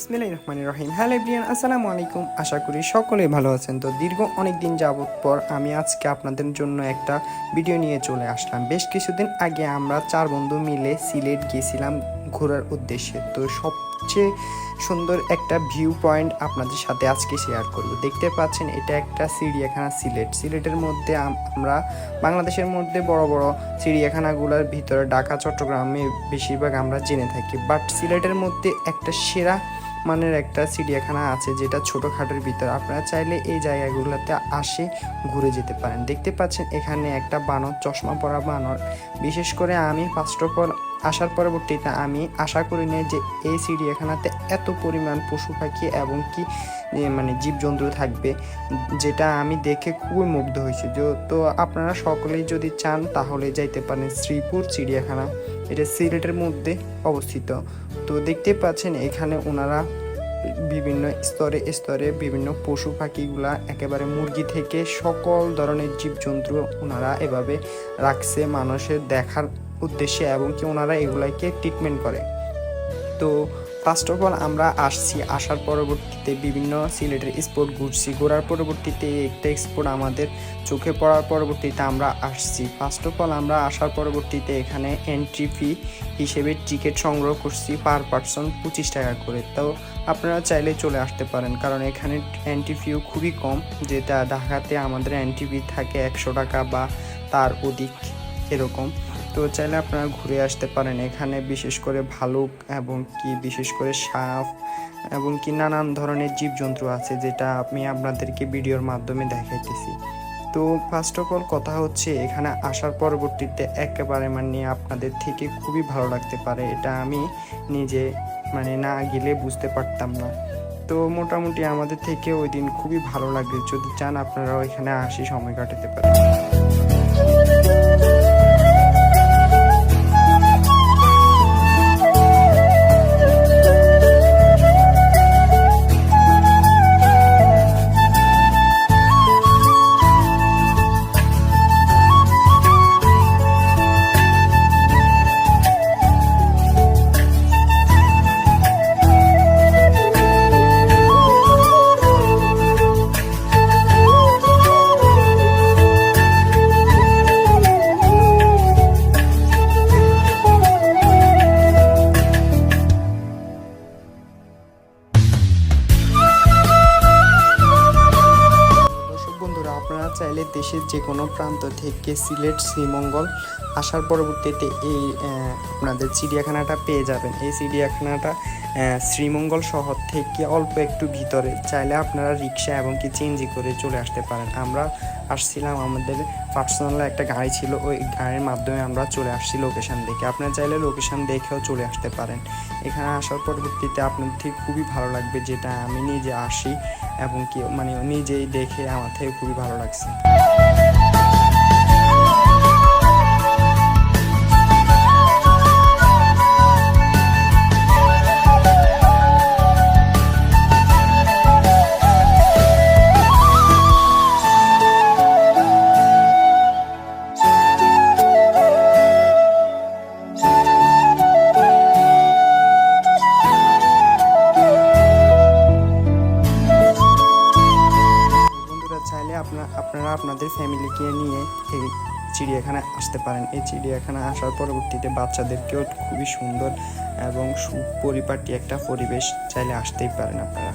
বিসমিল্লাহ রহমান রহিম hello everyone আসসালামু আলাইকুম। আশা করি সকলেই ভালো আছেন। তো দীর্ঘ অনেক দিন যাবত পর আমি আজকে আপনাদের জন্য একটা ভিডিও নিয়ে চলে আসলাম। বেশ কিছুদিন আগে আমরা চার বন্ধু মিলে সিলেট গিয়েছিলাম ঘোরার উদ্দেশ্যে। তো সবচেয়ে সুন্দর একটা ভিউ পয়েন্ট আপনাদের সাথে আজকে শেয়ার করব। দেখতে পাচ্ছেন, এটা একটা চিড়িয়াখানা সিলেট। সিলেটের মধ্যে আমরা বাংলাদেশের মধ্যে বড় বড় চিড়িয়াখানাগুলোর ভিতরে ঢাকা, চট্টগ্রামে বেশিরভাগ আমরা জেনে থাকি। বাট সিলেটের মধ্যে একটা সেরা মানের একটা চিড়িয়াখানা আছে যেটা ছোটোখাটোর ভিতরে। আপনারা চাইলে এই জায়গাগুলোতে আসে ঘুরে যেতে পারেন। দেখতে পাচ্ছেন এখানে একটা বানর, চশমা পরা বানর। বিশেষ করে আমি ফার্স্ট অফ অল আসার পরবর্তীতে আমি আশা করি না যে এই চিড়িয়াখানাতে এত পরিমাণ পশু পাখি এবং কি মানে জীবজন্তু থাকবে, যেটা আমি দেখে খুবই মুগ্ধ হয়েছি। তো আপনারা সকলেই যদি চান, তাহলে যাইতে পারেন শ্রীপুর চিড়িয়াখানা। এটা সিলেটের মধ্যে অবস্থিত। তো দেখতে পাচ্ছেন, এখানে ওনারা বিভিন্ন স্তরে স্তরে বিভিন্ন পশু পাখিগুলা একেবারে মুরগি থেকে সকল ধরনের জীবজন্তু ওনারা এভাবে রাখছে মানুষের দেখার উদ্দেশ্যে এবং কি ওনারা এগুলাকে ট্রিটমেন্ট করে। তো ফার্স্ট অফ অল আমরা আসছি আসার পরবর্তীতে বিভিন্ন সিলেটের স্পোর্ট ঘুরছি। ঘোরার পরবর্তীতে একটা স্পোর্ট আমাদের চোখে পড়ার পরবর্তীতে আমরা আসছি। ফার্স্ট অফ অল আমরা আসার পরবর্তীতে এখানে এন্ট্রি ফি হিসেবে টিকিট সংগ্রহ করছি পার পার্সন পঁচিশ টাকা করে। তো আপনারা চাইলে চলে আসতে পারেন, কারণ এখানে এন্ট্রি ফিও খুবই কম, যেটা ঢাকাতে আমাদের এন্ট্রি ফি থাকে একশো টাকা বা তার অধিক এরকম। তো চাইলে আপনারা ঘুরে আসতে পারেন। এখানে বিশেষ করে ভালুক এবং কি বিশেষ করে সাপ এবং কি নানান ধরনের জীবজন্তু আছে যেটা আমি আপনাদেরকে ভিডিওর মাধ্যমে দেখাইতেছি। তো ফার্স্ট অফ অল কথা হচ্ছে, এখানে আসার পরবর্তীতে একেবারে মানে আপনাদের থেকে খুবই ভালো লাগতে পারে। এটা আমি নিজে মানে না গেলে বুঝতে পারতাম না। তো মোটামুটি আমাদের থেকে ওই দিন খুবই ভালো লাগে যদি চান আপনারাও এখানে আসি, সময় কাটাতে পারেন। চাইলে দেশের যে কোনো প্রান্ত থেকে সিলেট, শ্রীমঙ্গল আসার পরবর্তীতে এই আপনাদের চিড়িয়াখানাটা পেয়ে যাবেন। এই চিড়িয়াখানাটা শ্রীমঙ্গল শহর থেকে অল্প একটু ভিতরে, চাইলে আপনারা রিক্সা এবং কি চেঞ্জি করে চলে আসতে পারেন। আমরা আসছিলাম, আমাদের পার্সোনাল একটা গাড়ি ছিল, ওই গাড়ির মাধ্যমে আমরা চলে আসছি লোকেশন দেখে। আপনারা চাইলে লোকেশন দেখেও চলে আসতে পারেন। এখানে আসার পরবর্তীতে আপনার থেকে খুবই ভালো লাগবে যেটা আমি নিজে আসি এবং কি মানে নিজেই দেখে আমার থেকে খুবই ভালো লাগছে। আপনারা আপনাদের ফ্যামিলিকে নিয়ে এই চিড়িয়াখানায় আসতে পারেন। এই চিড়িয়াখানায় আসার পরবর্তীতে বাচ্চাদেরকেও খুবই সুন্দর এবং সুপরিপাটি একটা পরিবেশ চাইলে আসতেই পারেন আপনারা।